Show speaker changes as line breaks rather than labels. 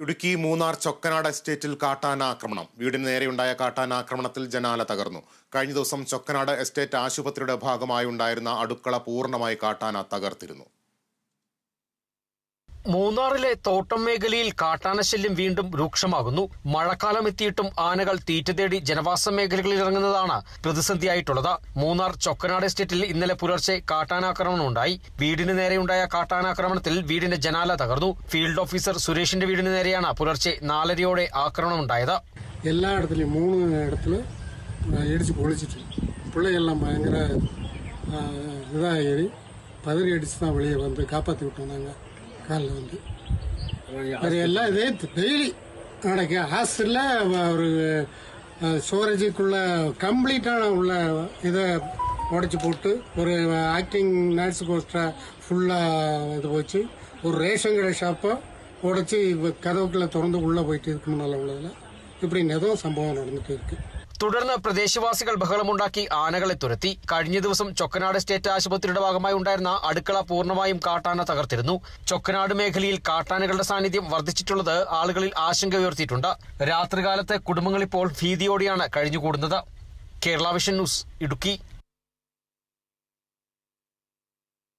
ഇടുക്കി മൂന്നാർ ചൊക്കനാട് എസ്റ്റേറ്റിൽ കാട്ടാന ആക്രമണം വീടിന് നേരെയുണ്ടായ കാട്ടാന ആക്രമണത്തിൽ ജനാല തകർന്നു. കഴിഞ്ഞ ദിവസം ചൊക്കനാട് എസ്റ്റേറ്റ് ആശുപത്രിയുടെ ഭാഗമായി ഉണ്ടായിരുന്ന അടുക്കള പൂർണമായി കാട്ടാന തകർത്തിരുന്നു.
മൂന്നാറിലെ തോട്ടം മേഖലയിൽ കാട്ടാനശല്യം വീണ്ടും രൂക്ഷമാകുന്നു മഴക്കാലം എത്തിയിട്ടും ആനകൾ തീറ്റ തേടി ജനവാസ മേഖലകളിൽ ഇറങ്ങുന്നതാണ് പ്രതിസന്ധിയായിട്ടുള്ളത് മൂന്നാർ ചൊക്കനാട് എസ്റ്റേറ്റിൽ ഇന്നലെ പുലർച്ചെ കാട്ടാനാക്രമണം ഉണ്ടായി വീടിന് നേരെയുണ്ടായ കാട്ടാനാക്രമണത്തിൽ വീടിന്റെ ജനാല തകർന്നു ഫീൽഡ് ഓഫീസർ സുരേഷിന്റെ വീടിന് നേരെയാണ് പുലർച്ചെ നാലരയോടെ ആക്രമണം ഉണ്ടായത്
எல்லா இடத்துலையும் மூணு இடத்துல அஹ், இடிச்சு பொழிச்சிட்டு பிள்ளைகள்லாம் பயங்கர இதாகி பதறி அடிச்சு தான் வெளியே வந்து காப்பாற்றி விட்டோம் நாங்கள் காலில் வந்து. வேறு எல்லாம் இதே டெய்லி நடக்கு. ஹாஸ்டலில் ஒரு ஸ்டோரேஜுக்குள்ள கம்ப்ளீட்டான உள்ள இதை உடச்சி போட்டு ஒரு ஆக்டிங் நர்ஸ் கோஸ்டரை ஃபுல்லாக இது போச்சு. ஒரு ரேஷன் கடை ஷாப்பை உடச்சி கதவுக்குள்ள திறந்து உள்ளே போயிட்டு இதுக்கு முன்னால் உள்ளதில். இப்படி ஏதோ சம்பவம் நடந்துட்டு இருக்கு.
തുടർന്ന് പ്രദേശവാസികൾ ബഹളമുണ്ടാക്കി ആനകളെ തുരത്തി. കഴിഞ്ഞ ദിവസം ചൊക്കനാട് സ്റ്റേറ്റ് ആശുപത്രിയുടെ ഭാഗമായി ഉണ്ടായിരുന്ന അടുക്കള പൂർണമായും കാട്ടാന തകർത്തിരുന്നു. ചൊക്കനാട് മേഖലയിൽ കാട്ടാനകളുടെ സാന്നിധ്യം വർദ്ധിച്ചിട്ടുള്ളത് ആളുകളിൽ ആശങ്ക ഉയർത്തിയിട്ടുണ്ട്. രാത്രികാലത്ത് കുടുംബങ്ങൾ ഇപ്പോൾ ഭീതിയോടെയാണ് കഴിഞ്ഞുകൂടുന്നത്. Kerala vision news Idukki.